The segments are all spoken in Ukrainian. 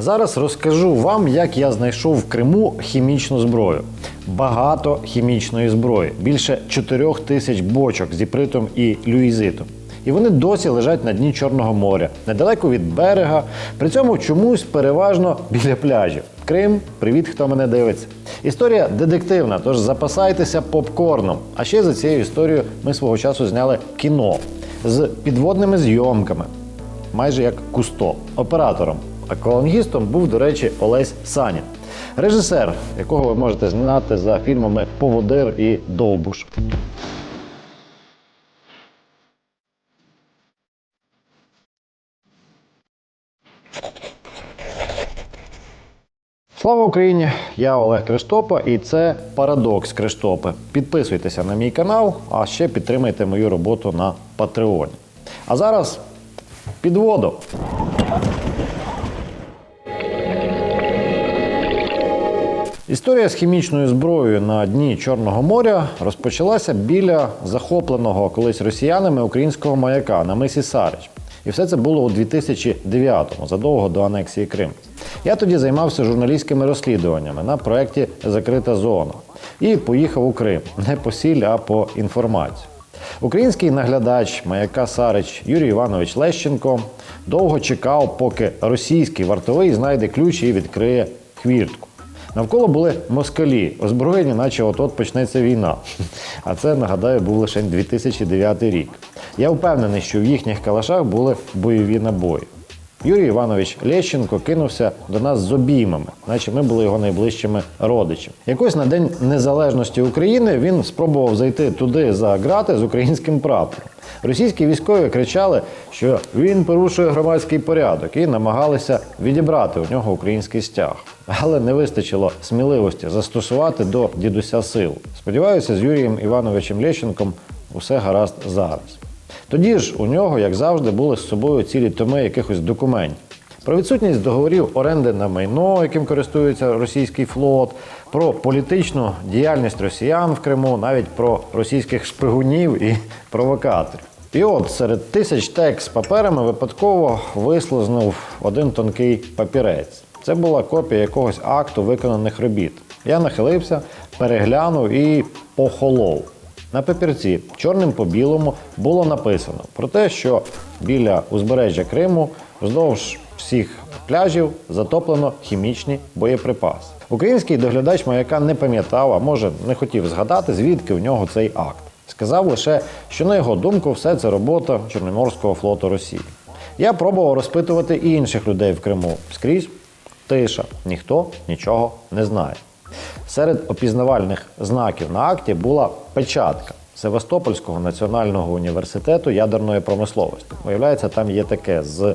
Зараз розкажу вам, як я знайшов в Криму хімічну зброю. Багато хімічної зброї, більше 4 тисяч бочок з іпритом і люїзитом. І вони досі лежать на дні Чорного моря, недалеко від берега, при цьому чомусь переважно біля пляжів. Крим, привіт, хто мене дивиться. Історія детективна, тож запасайтеся попкорном. А ще за цією історією ми свого часу зняли кіно з підводними зйомками, майже як кусто, оператором. Аквалангістом був, до речі, Олесь Санін, режисер, якого ви можете знати за фільмами Поводир і Довбуш. Слава Україні! Я Олег Криштопа, і це Парадокс Криштопи. Підписуйтеся на мій канал, а ще підтримайте мою роботу на Патреоні. А зараз під воду. Історія з хімічною зброєю на дні Чорного моря розпочалася біля захопленого колись росіянами українського маяка на мисі Сарич. І все це було у 2009-му, задовго до анексії Криму. Я тоді займався журналістськими розслідуваннями на проєкті Закрита зона і поїхав у Крим не по сіль, а по інформацію. Український наглядач маяка Сарич Юрій Іванович Лещенко довго чекав, поки російський вартовий знайде ключ і відкриє хвіртку. Навколо були москалі, озброєні, наче от-от почнеться війна. А це, нагадаю, був лише 2009 рік. Я впевнений, що в їхніх калашах були бойові набої. Юрій Іванович Лещенко кинувся до нас з обіймами, наче ми були його найближчими родичами. Якось на День Незалежності України він спробував зайти туди за грати з українським прапором. Російські військові кричали, що він порушує громадський порядок і намагалися відібрати у нього український стяг. Але не вистачило сміливості застосувати до дідуся силу. Сподіваюся, з Юрієм Івановичем Лещенком усе гаразд зараз. Тоді ж у нього, як завжди, були з собою цілі томи якихось документів. Про відсутність договорів оренди на майно, яким користується російський флот, про політичну діяльність росіян в Криму, навіть про російських шпигунів і провокаторів. І от серед тисяч текст з паперами випадково вислизнув один тонкий папірець. Це була копія якогось акту виконаних робіт. Я нахилився, переглянув і похолов. На папірці чорним по білому було написано про те, що біля узбережжя Криму вздовж всіх пляжів затоплено хімічні боєприпаси. Український доглядач маяка не пам'ятав, а може не хотів згадати, звідки в нього цей акт. Сказав лише, що на його думку все це робота Чорноморського флоту Росії. Я пробував розпитувати і інших людей в Криму. Скрізь тиша, ніхто нічого не знає. Серед опізнавальних знаків на акті була печатка Севастопольського національного університету ядерної промисловості. Виявляється, там є таке з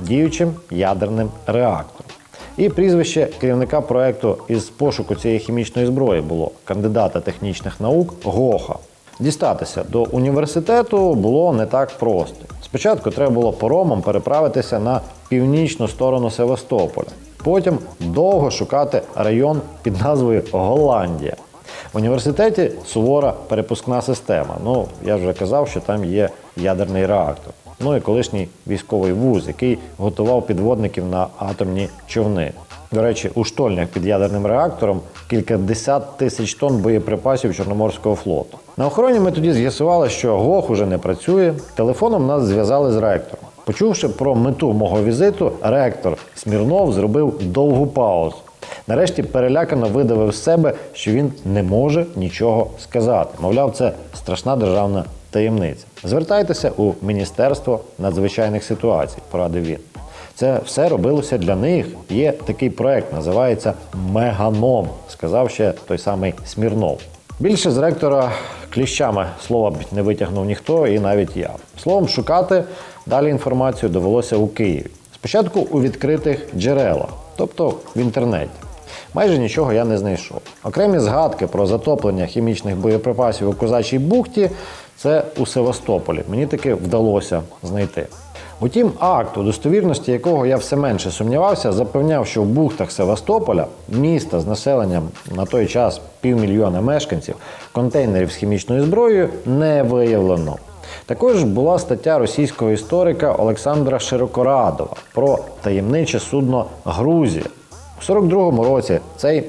діючим ядерним реактором. І прізвище керівника проекту із пошуку цієї хімічної зброї було кандидата технічних наук Гоха. Дістатися до університету було не так просто. Спочатку треба було поромом переправитися на північну сторону Севастополя. Потім довго шукати район під назвою Голландія. В університеті сувора перепускна система. Ну, я вже казав, що там є ядерний реактор. Ну і колишній військовий вуз, який готував підводників на атомні човни. До речі, у штольнях під ядерним реактором кількадесят тисяч тонн боєприпасів Чорноморського флоту. На охороні ми тоді з'ясували, що ГОХ уже не працює. Телефоном нас зв'язали з ректором. Почувши про мету мого візиту, ректор Смірнов зробив довгу паузу. Нарешті перелякано видавив себе, що він не може нічого сказати. Мовляв, це страшна державна таємниця. Звертайтеся у Міністерство надзвичайних ситуацій, порадив він. Це все робилося для них. Є такий проект, називається Меганом, сказав ще той самий Смірнов. Більше з ректора кліщами слова б не витягнув ніхто, і навіть я. Словом, шукати далі інформацію довелося у Києві. Спочатку у відкритих джерелах, тобто в інтернеті. Майже нічого я не знайшов. Окремі згадки про затоплення хімічних боєприпасів у Козачій бухті це у Севастополі. Мені таки вдалося знайти. Утім, акт, у достовірності якого я все менше сумнівався, запевняв, що в бухтах Севастополя, міста з населенням на той час півмільйона мешканців, контейнерів з хімічною зброєю не виявлено. Також була стаття російського історика Олександра Широкорадова про таємниче судно Грузія. У 42-му році цей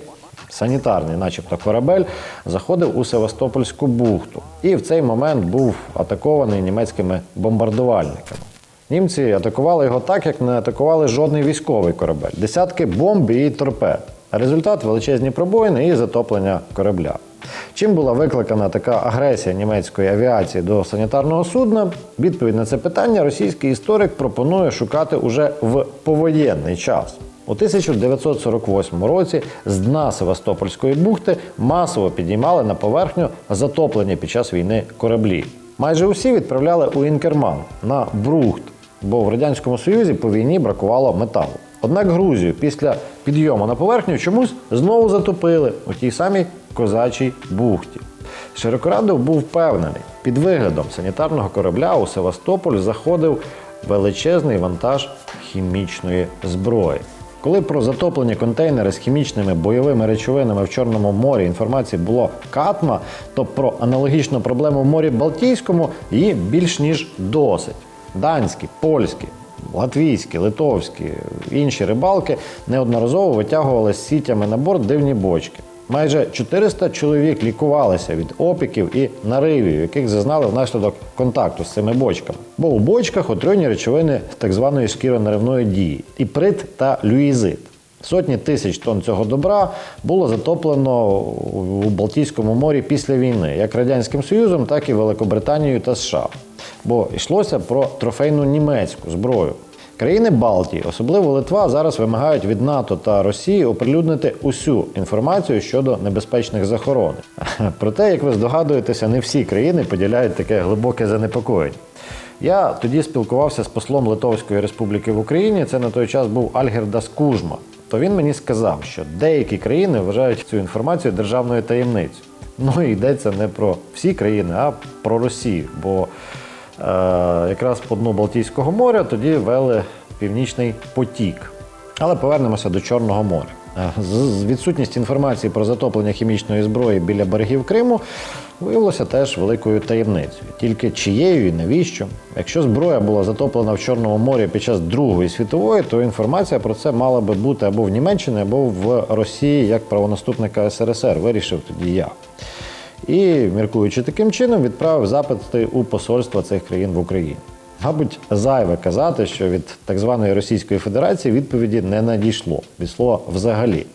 санітарний, начебто, корабель заходив у Севастопольську бухту і в цей момент був атакований німецькими бомбардувальниками. Німці атакували його так, як не атакували жодний військовий корабель. Десятки бомб і торпед. Результат величезні пробоїни і затоплення корабля. Чим була викликана така агресія німецької авіації до санітарного судна? Відповідь на це питання російський історик пропонує шукати уже в повоєнний час. У 1948 році з дна Севастопольської бухти масово підіймали на поверхню затоплені під час війни кораблі. Майже усі відправляли у Інкерман на Брухт, бо в радянському союзі по війні бракувало металу. Однак Грузію після підйому на поверхню чомусь знову затопили у тій самій козачій бухті. Широкорадов був впевнений, під виглядом санітарного корабля у Севастополь заходив величезний вантаж хімічної зброї. Коли про затоплені контейнери з хімічними бойовими речовинами в Чорному морі інформації було катма, то про аналогічну проблему в морі Балтійському її більш ніж досить. Данські, польські, латвійські, литовські, інші рибалки неодноразово витягували з сітями на борт дивні бочки. Майже 400 чоловік лікувалися від опіків і наривів, яких зазнали внаслідок контакту з цими бочками. Бо у бочках отруйні речовини так званої шкіронаривної дії іприт та люїзит. Сотні тисяч тонн цього добра було затоплено у Балтійському морі після війни, як Радянським Союзом, так і Великобританією та США. Бо йшлося про трофейну німецьку зброю. Країни Балтії, особливо Литва, зараз вимагають від НАТО та Росії оприлюднити усю інформацію щодо небезпечних захоронень. Проте, як ви здогадуєтеся, не всі країни поділяють таке глибоке занепокоєння. Я тоді спілкувався з послом Литовської Республіки в Україні. Це на той час був Альгердас Кужма. То він мені сказав, що деякі країни вважають цю інформацію державною таємницею. Ну і йдеться не про всі країни, а про Росію. Бо е, якраз по дну Балтійського моря тоді вели північний потік. Але повернемося до Чорного моря. З відсутність інформації про затоплення хімічної зброї біля берегів Криму виявилося теж великою таємницею. Тільки чиєю і навіщо? Якщо зброя була затоплена в Чорному морі під час Другої світової, то інформація про це мала би бути або в Німеччині, або в Росії як правонаступника СРСР. Вирішив тоді я. І, міркуючи таким чином, відправив запити у посольства цих країн в Україні. Мабуть, зайве казати, що від так званої Російської Федерації відповіді не надійшло від слова взагалі.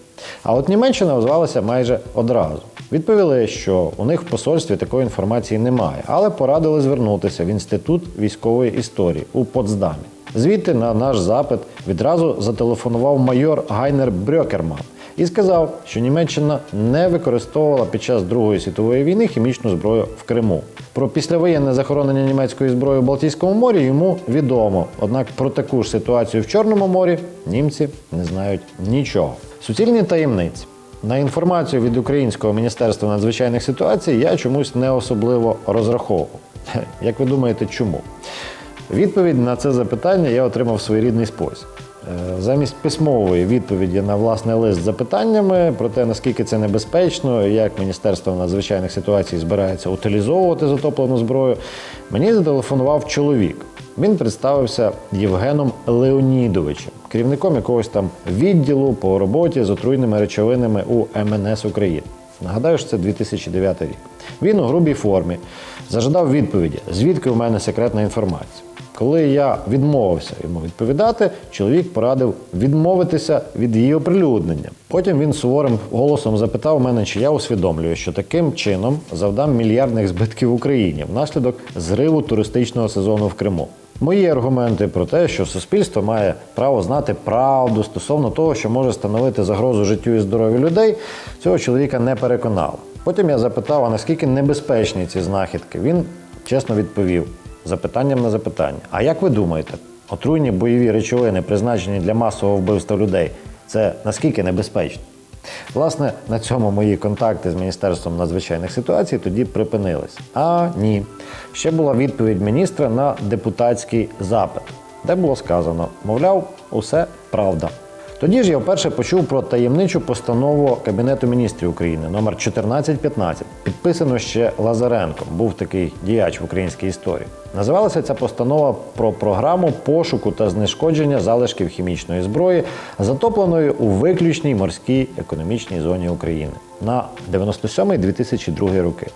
А от Німеччина озвалася майже одразу. Відповіли, що у них в посольстві такої інформації немає, але порадили звернутися в інститут військової історії у Потсдамі. Звідти на наш запит відразу зателефонував майор Гайнер Брьокерман і сказав, що Німеччина не використовувала під час Другої світової війни хімічну зброю в Криму. Про післявоєнне захоронення німецької зброї в Балтійському морі йому відомо. Однак про таку ж ситуацію в Чорному морі німці не знають нічого. Суцільні таємниці. На інформацію від Українського міністерства надзвичайних ситуацій я чомусь не особливо розраховував. Як ви думаєте, чому? Відповідь на це запитання я отримав в своєрідний спосіб. Е, Замість письмової відповіді на власний лист з запитаннями про те, наскільки це небезпечно, як Міністерство надзвичайних ситуацій збирається утилізовувати затоплену зброю, мені зателефонував чоловік. Він представився Євгеном Леонідовичем, керівником якогось там відділу по роботі з отруйними речовинами у МНС України. Нагадаю, що це 2009 рік. Він у грубій формі зажадав відповіді, звідки у мене секретна інформація. Коли я відмовився йому відповідати, чоловік порадив відмовитися від її оприлюднення. Потім він суворим голосом запитав мене, чи я усвідомлюю, що таким чином завдам мільярдних збитків Україні внаслідок зриву туристичного сезону в Криму. Мої аргументи про те, що суспільство має право знати правду стосовно того, що може становити загрозу життю і здоров'ю людей, цього чоловіка не переконали. Потім я запитав, а наскільки небезпечні ці знахідки. Він чесно відповів запитанням на запитання. А як ви думаєте, отруйні бойові речовини, призначені для масового вбивства людей, це наскільки небезпечно? Власне, на цьому мої контакти з Міністерством надзвичайних ситуацій тоді припинились. А ні. Ще була відповідь міністра на депутатський запит, де було сказано: мовляв, усе правда. Тоді ж я вперше почув про таємничу постанову Кабінету міністрів України номер 1415, підписано ще Лазаренком. Був такий діяч в українській історії. Називалася ця постанова про програму пошуку та знешкодження залишків хімічної зброї, затопленої у виключній морській економічній зоні України на 97-2002 роки.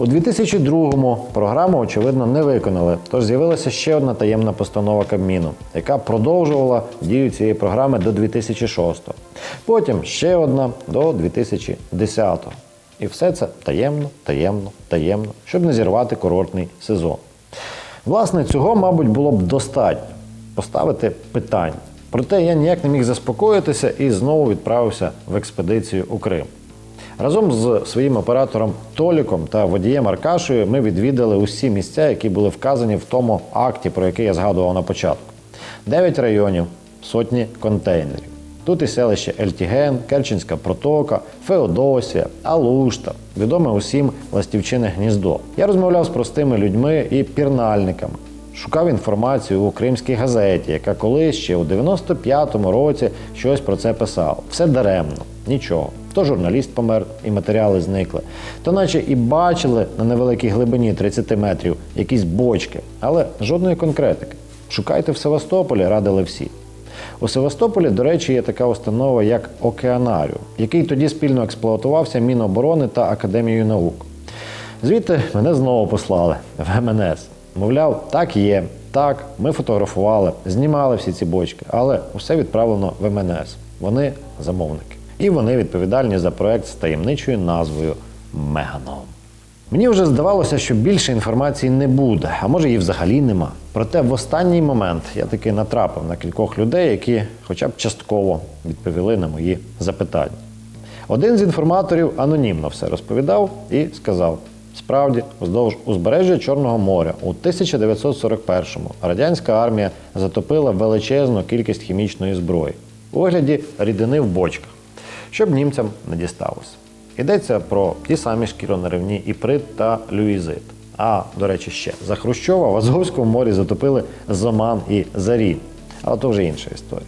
У 2002-му програму, очевидно, не виконали, тож з'явилася ще одна таємна постанова Кабміну, яка продовжувала дію цієї програми до 2006-го. Потім ще одна до 2010-го. І все це таємно, таємно, таємно, щоб не зірвати курортний сезон. Власне, цього, мабуть, було б достатньо поставити питання. Проте я ніяк не міг заспокоїтися і знову відправився в експедицію у Крим. Разом з своїм оператором Толіком та водієм Аркашою ми відвідали усі місця, які були вказані в тому акті, про який я згадував на початку: дев'ять районів, сотні контейнерів. Тут і селище Ельтіген, Керченська протока, Феодосія, Алушта, відоме усім Ластівчине гніздо. Я розмовляв з простими людьми і пірнальниками. Шукав інформацію у кримській газеті, яка колись ще у 95-му році щось про це писала. Все даремно, нічого. То журналіст помер і матеріали зникли, то наче і бачили на невеликій глибині 30 метрів якісь бочки, але жодної конкретики. Шукайте в Севастополі, радили всі. У Севастополі, до речі, є така установа, як Океанаріум, який тоді спільно експлуатувався Міноборони та Академією наук. Звідти мене знову послали в МНС. Мовляв, так є, так, ми фотографували, знімали всі ці бочки, але усе відправлено в МНС. Вони замовники. І вони відповідальні за проект з таємничою назвою Меганом. Мені вже здавалося, що більше інформації не буде, а може її взагалі нема. Проте в останній момент я таки натрапив на кількох людей, які хоча б частково відповіли на мої запитання. Один з інформаторів анонімно все розповідав і сказав: справді, вздовж узбережжя Чорного моря у 1941-му радянська армія затопила величезну кількість хімічної зброї у вигляді рідини в бочках, щоб німцям не дісталося. Йдеться про ті самі шкіронаривні іприт та люїзит. А, до речі, ще за Хрущова в Азовському морі затопили Зоман і Зарін. Але то вже інша історія.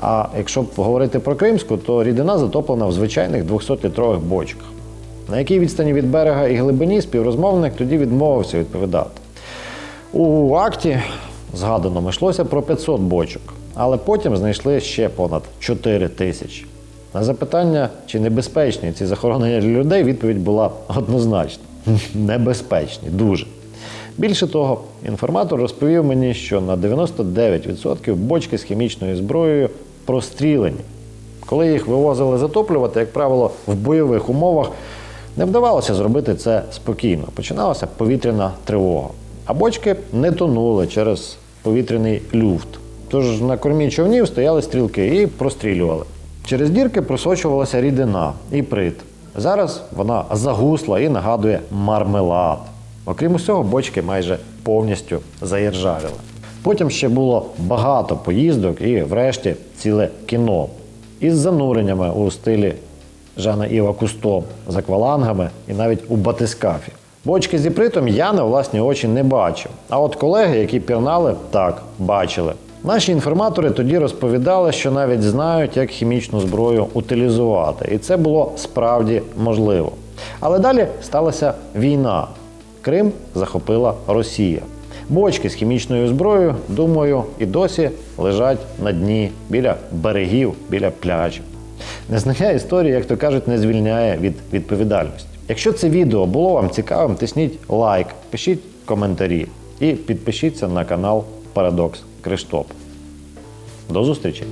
А якщо говорити про Кримську, то рідина затоплена в звичайних 200-літрових бочках. На якій відстані від берега і глибині співрозмовник тоді відмовився відповідати. У акті згаданому йшлося про 500 бочок, але потім знайшли ще понад 4 тисячі. На запитання, чи небезпечні ці захоронення для людей, відповідь була однозначна: небезпечні, дуже. Більше того, інформатор розповів мені, що на 99% бочки з хімічною зброєю прострілені. Коли їх вивозили затоплювати, як правило, в бойових умовах не вдавалося зробити це спокійно. Починалася повітряна тривога. А бочки не тонули через повітряний люфт. Тож на кормі човнів стояли стрілки і прострілювали. Через дірки просочувалася рідина і прит. Зараз вона загусла і нагадує мармелад. Окрім усього, бочки майже повністю заіржавіли. Потім ще було багато поїздок і, врешті, ціле кіно із зануреннями у стилі Жана Іва Кусто з аквалангами і навіть у батискафі. Бочки з іпритом я на власні очі не бачив. А от колеги, які пірнали, так бачили. Наші інформатори тоді розповідали, що навіть знають, як хімічну зброю утилізувати, і це було справді можливо. Але далі сталася війна. Крим захопила Росія. Бочки з хімічною зброєю, думаю, і досі лежать на дні біля берегів, біля пляжів. Незнання історії, як то кажуть, не звільняє від відповідальності. Якщо це відео було вам цікавим, тисніть лайк, пишіть коментарі і підпишіться на канал Парадокс Криштоп. До зустрічі!